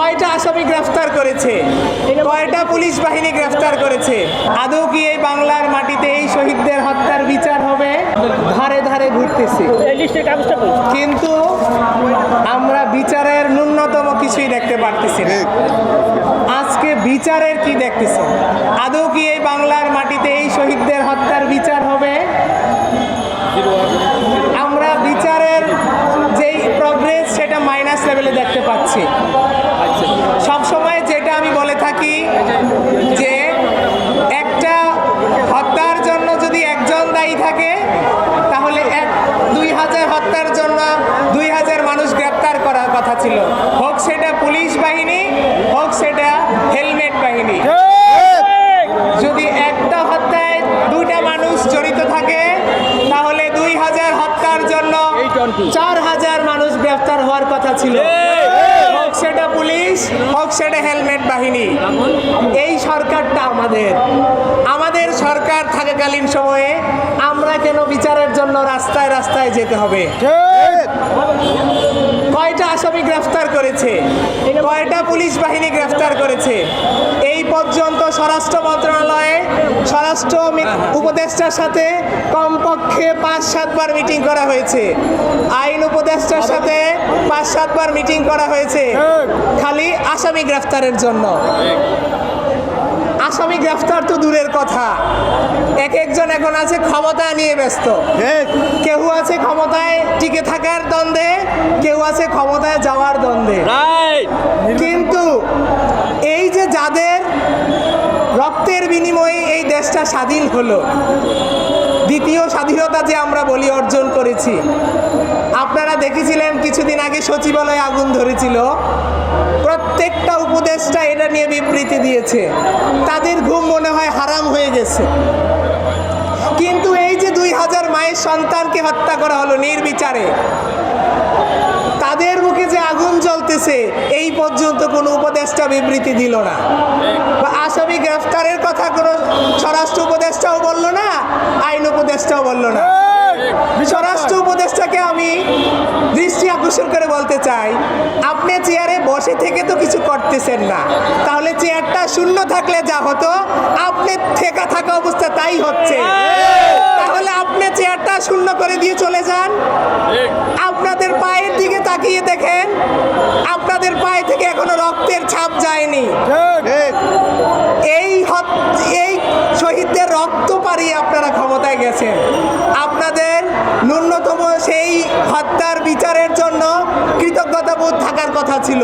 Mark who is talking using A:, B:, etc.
A: কয়টা আসামি গ্রেফতার করেছে। কয়টা পুলিশ বাহিনী গ্রেফতার করেছে। আদৌ কি এই বাংলার মাটিতে এই শহীদদের হত্যার বিচার হবে? ধারে ধারে ঘুরতেছে। কিন্তু আমরা বিচারের ন্যূনতম কিছুই দেখতে পারতেছি না। আজকে বিচারের কি দেখতেছেন আদৌ কি এই বাংলার মাটিতে এই শহীদদের হত্যার বিচার হবে আমরা বিচারের যেই প্রগ্রেস সেটা মাইনাস লেভেলে দেখতে পাচ্ছি সবসময় যেটা আমি বলে থাকি যে একটা হত্যার জন্য যদি একজন দায়ী থাকে তাহলে এক দুই হাজার হত্যার জন্য দুই হাজার মানুষ গ্রেপ্তার করার কথা ছিল। হোক সেটা পুলিশ বাহিনী হোক সেটা হেলমেট বাহিনী। যদি একটা হত্যায় দুইটা মানুষ জড়িত থাকে তাহলে দুই হাজার হত্যার জন্য চার হাজার মানুষ গ্রেফতার হওয়ার কথা ছিল। সেটা পুলিশ হোক সেটা হেলমেট বাহিনী। এই সরকারটা আমাদের। আমাদের সরকার থাকাকালীন সময়ে আমরা কেন বিচারের জন্য রাস্তায় রাস্তায় যেতে হবে? কয়টা আসামি গ্রেফতার করেছে? কয়টা পুলিশ বাহিনী গ্রেফতার করেছে? এই পর্যন্ত স্বরাষ্ট্র মন্ত্রণালয়ে স্বরাষ্ট্র উপদেষ্টার সাথে কমপক্ষে পাঁচ সাতবার মিটিং করা হয়েছে। আইন উপদেষ্টার সাথে পাঁচ সাতবার মিটিং করা হয়েছে। খালি আসামি গ্রেফতারের জন্য। আসামি গ্রেফতার তো দূরের কথা। এক একজন এখন আছে ক্ষমতা নিয়ে ব্যস্ত। কেউ আছে ক্ষমতায় টিকে থাকার দ্বন্দ্বে কেউ আছে ক্ষমতায় যাওয়ার দ্বন্দ্বে। কিন্তু এই যে যাদের রক্তের বিনিময়ে এই দেশটা স্বাধীন হলো দ্বিতীয় স্বাধীনতা যে আমরা বলি অর্জন করেছি আপনারা দেখেছিলেন, কিছুদিন আগে সচিবালয়ে আগুন ধরেছিল। প্রত্যেকটা উপদেষ্টা এটা নিয়ে বিবৃতি দিয়েছে। তাদের ঘুম মনে হয় হারাম হয়ে গেছে। কিন্তু এই যে দুই হাজার মায়ের সন্তানকে হত্যা করা হলো নির্বিচারে, তাদের মুখে যে আগুন জ্বলতেছে, এই পর্যন্ত কোনো উপদেষ্টা বিবৃতি দিল না। আসামি গ্রেফতারের কথা কোনো স্বরাষ্ট্র উপদেষ্টাও বলল না, আইন উপদেষ্টাও বলল না। স্বরাষ্ট্র উপদেষ্টাকে আমি দৃষ্টি আকর্ষণ করে বলতে চাই, আপনি চেয়ারে বসে থেকে তো কিছু করতেছেন না। তাহলে চেয়ারটা শূন্য থাকলে যা হতো, আপনি থেকা থাকা অবস্থা তাই হচ্ছে। তাহলে আপনি চেয়ারটা শূন্য করে দিয়ে চলে যান। আপনাদের পায়ের দিকে তাকিয়ে দেখেন, আপনাদের পায়ে থেকে এখনও রক্তের ছাপ যায়নি এই হত- এই শহীদদের রক্ত পাড়িয়ে আপনারা ক্ষমতায় গেছেন আপনাদের ন্যূনতম সেই হত্যার বিচারের জন্য কৃতজ্ঞতাবোধ থাকার কথা ছিল।